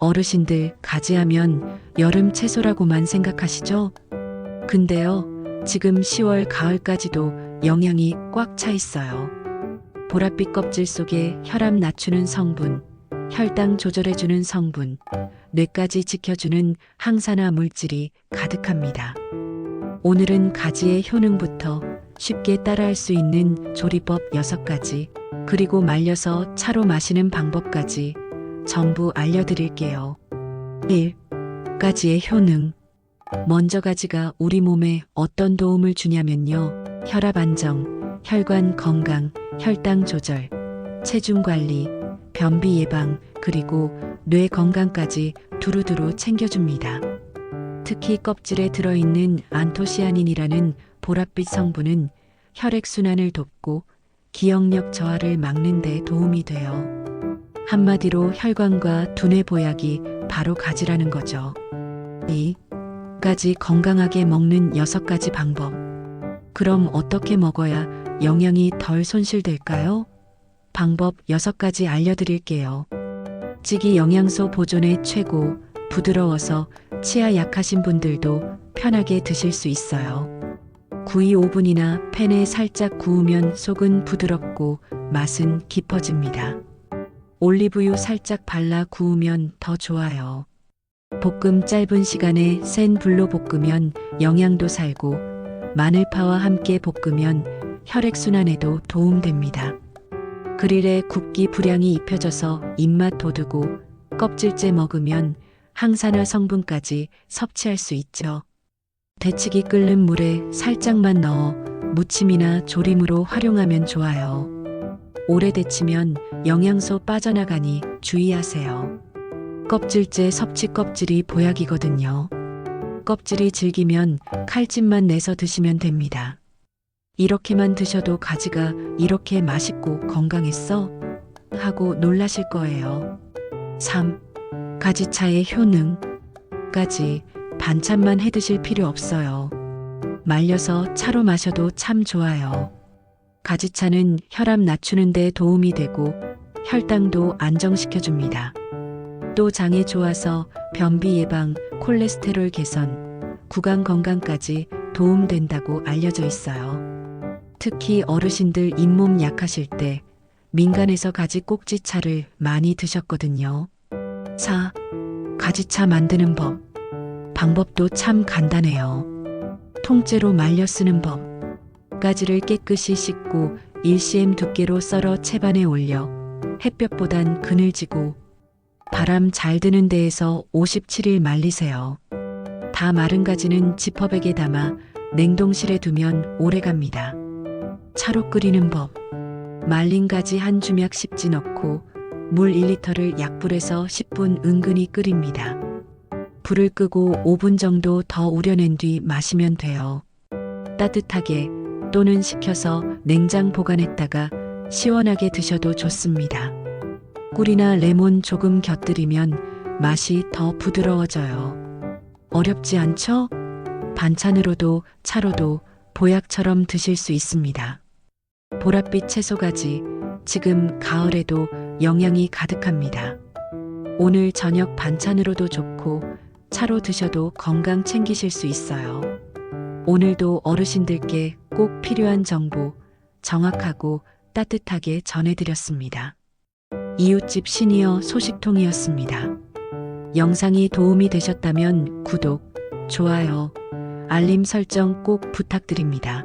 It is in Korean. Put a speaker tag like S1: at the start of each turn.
S1: 어르신들 가지하면 여름 채소라고만 생각하시죠? 근데요, 지금 10월 가을까지도 영양이 꽉 차 있어요. 보랏빛 껍질 속에 혈압 낮추는 성분, 혈당 조절해주는 성분, 뇌까지 지켜주는 항산화 물질이 가득합니다. 오늘은 가지의 효능부터 쉽게 따라할 수 있는 조리법 6가지, 그리고 말려서 차로 마시는 방법까지 전부 알려드릴게요. 1. 가지의 효능. 먼저 가지가 우리 몸에 어떤 도움을 주냐면요. 혈압 안정, 혈관 건강, 혈당 조절, 체중 관리, 변비 예방, 그리고 뇌 건강까지 두루두루 챙겨줍니다. 특히 껍질에 들어있는 안토시아닌이라는 보랏빛 성분은 혈액순환을 돕고 기억력 저하를 막는 데 도움이 돼요. 한마디로 혈관과 두뇌 보약이 바로 가지라는 거죠. 2. 가지 건강하게 먹는 6가지 방법. 그럼 어떻게 먹어야 영양이 덜 손실될까요? 방법 6가지 알려드릴게요. 찌기 영양소 보존에 최고, 부드러워서 치아 약하신 분들도 편하게 드실 수 있어요. 구이 5분이나 팬에 살짝 구우면 속은 부드럽고 맛은 깊어집니다. 올리브유 살짝 발라 구우면 더 좋아요. 볶음 짧은 시간에 센 불로 볶으면 영양도 살고 마늘파와 함께 볶으면 혈액순환에도 도움됩니다. 그릴에 굽기 불향이 입혀져서 입맛 돋우고 껍질째 먹으면 항산화 성분까지 섭취할 수 있죠. 데치기 끓는 물에 살짝만 넣어 무침이나 조림으로 활용하면 좋아요. 오래 데치면 영양소 빠져나가니 주의하세요. 껍질째 섭취 껍질이 보약이거든요. 껍질이 질기면 칼집만 내서 드시면 됩니다. 이렇게만 드셔도 가지가 이렇게 맛있고 건강했어? 하고 놀라실 거예요. 3. 가지차의 효능. 까지 반찬만 해 드실 필요 없어요. 말려서 차로 마셔도 참 좋아요. 가지차는 혈압 낮추는 데 도움이 되고 혈당도 안정시켜줍니다. 또 장에 좋아서 변비 예방, 콜레스테롤 개선, 구강 건강까지 도움된다고 알려져 있어요. 특히 어르신들 잇몸 약하실 때 민간에서 가지 꼭지차를 많이 드셨거든요. 4. 가지차 만드는 법. 방법도 참 간단해요. 통째로 말려 쓰는 법. 가지를 깨끗이 씻고 1cm 두께로 썰어 채반에 올려 햇볕보단 그늘지고 바람 잘 드는 데에서 57일 말리세요. 다 마른 가지는 지퍼백에 담아 냉동실에 두면 오래 갑니다. 차로 끓이는 법. 말린 가지 한 주먹 씹지 넣고 물 1리터를 약불에서 10분 은근히 끓입니다. 불을 끄고 5분 정도 더 우려낸 뒤 마시면 돼요. 따뜻하게 또는 식혀서 냉장 보관했다가 시원하게 드셔도 좋습니다. 꿀이나 레몬 조금 곁들이면 맛이 더 부드러워져요. 어렵지 않죠? 반찬으로도 차로도 보약처럼 드실 수 있습니다. 보랏빛 채소가지 지금 가을에도 영양이 가득합니다. 오늘 저녁 반찬으로도 좋고 차로 드셔도 건강 챙기실 수 있어요. 오늘도 어르신들께 꼭 필요한 정보 정확하고 따뜻하게 전해드렸습니다. 이웃집 시니어 소식통이었습니다. 영상이 도움이 되셨다면 구독, 좋아요, 알림 설정 꼭 부탁드립니다.